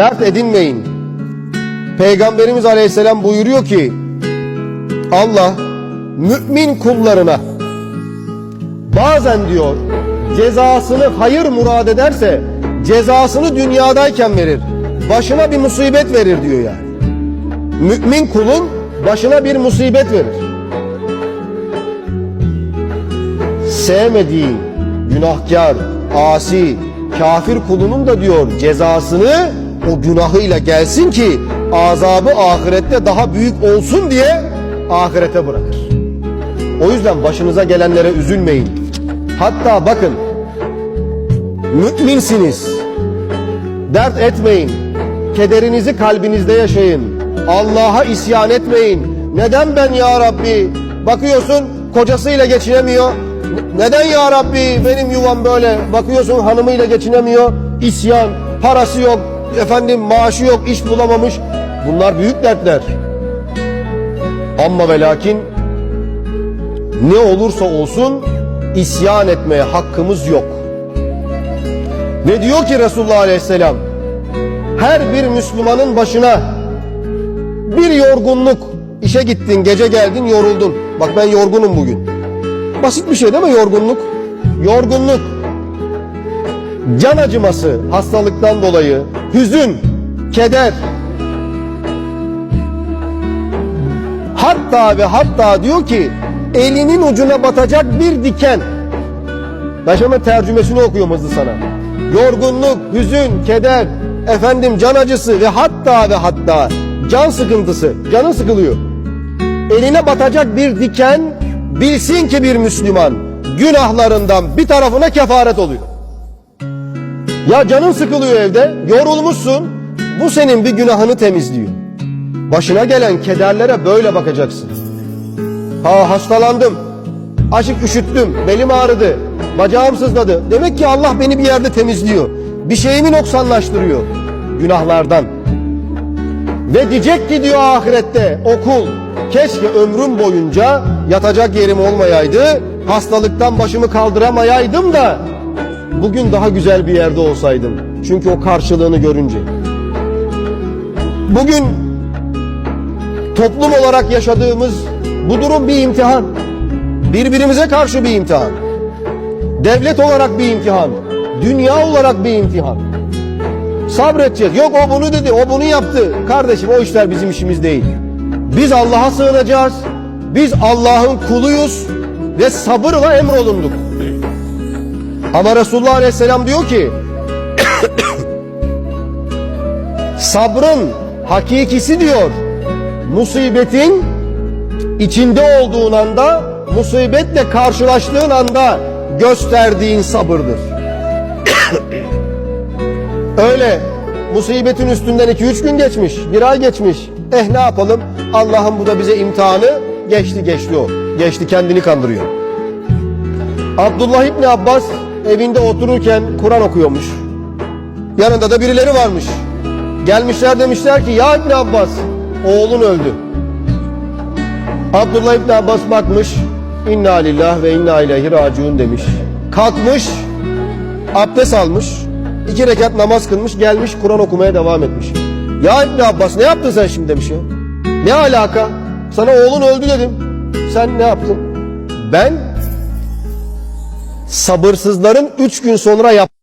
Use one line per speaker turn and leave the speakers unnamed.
Dert edinmeyin. Peygamberimiz aleyhisselam buyuruyor ki Allah mümin kullarına bazen diyor cezasını hayır murad ederse cezasını dünyadayken verir. Başına bir musibet verir diyor yani. Mümin kulun başına bir musibet verir. Sevmediği günahkar, asi, kafir kulunun da diyor cezasını o günahıyla gelsin ki azabı ahirette daha büyük olsun diye ahirete bırakır. O yüzden başınıza gelenlere üzülmeyin. Hatta bakın müminsiniz. Dert etmeyin. Kederinizi kalbinizde yaşayın. Allah'a isyan etmeyin. Neden ben ya Rabbi? Bakıyorsun kocasıyla geçinemiyor. Neden ya Rabbi benim yuvam böyle? Bakıyorsun hanımıyla geçinemiyor. İsyan, parası yok, efendim maaşı yok, iş bulamamış. Bunlar büyük dertler. Ama ve lakin ne olursa olsun isyan etmeye hakkımız yok. Ve diyor ki Resulullah Aleyhisselam her bir Müslümanın başına bir yorgunluk işe gittin gece geldin yoruldun. Bak ben yorgunum bugün. Basit bir şey değil mi yorgunluk? Yorgunluk. Can acıması hastalıktan dolayı, hüzün, keder. Hatta ve hatta diyor ki elinin ucuna batacak bir diken. Ben şimdi tercümesini okuyorum hızlı sana. Yorgunluk, hüzün, keder, efendim can acısı ve hatta ve hatta can sıkıntısı, canın sıkılıyor. Eline batacak bir diken bilsin ki bir Müslüman günahlarından bir tarafına kefaret oluyor. Ya canın sıkılıyor evde, yorulmuşsun, bu senin bir günahını temizliyor. Başına gelen kederlere böyle bakacaksın. Ha hastalandım, aşık üşüttüm, belim ağrıdı, bacağım sızladı. Demek ki Allah beni bir yerde temizliyor. Bir şeyimi noksanlaştırıyor günahlardan. Ve diyecek ki diyor ahirette okul keşke ömrüm boyunca yatacak yerim olmayaydı, hastalıktan başımı kaldıramayaydım da bugün daha güzel bir yerde olsaydım. Çünkü o karşılığını görünce. Bugün toplum olarak yaşadığımız bu durum bir imtihan. Birbirimize karşı bir imtihan. Devlet olarak bir imtihan. Dünya olarak bir imtihan. Sabredeceğiz. Yok o bunu dedi, o bunu yaptı. Kardeşim o işler bizim işimiz değil. Biz Allah'a sığınacağız. Biz Allah'ın kuluyuz ve sabırla emrolunduk. Ama Resulullah Aleyhisselam diyor ki sabrın hakikisi diyor musibetin içinde olduğun anda musibetle karşılaştığın anda gösterdiğin sabırdır. Öyle musibetin üstünden 2-3 gün geçmiş, bir ay geçmiş. Eh ne yapalım? Allah'ın bu da bize imtihanı geçti geçti o. Geçti kendini kandırıyor. Abdullah İbni Abbas evinde otururken Kur'an okuyormuş. Yanında da birileri varmış. Gelmişler demişler ki ya İbni Abbas oğlun öldü. Abdullah İbni Abbas bakmış. İnna lillah ve inna ileyhi raciun demiş. Kalkmış, abdest almış, iki rekat namaz kılmış, gelmiş Kur'an okumaya devam etmiş. Ya İbni Abbas ne yaptın sen şimdi demiş ya. Ne alaka? Sana oğlun öldü dedim. Sen ne yaptın? Ben sabırsızların üç gün sonra yap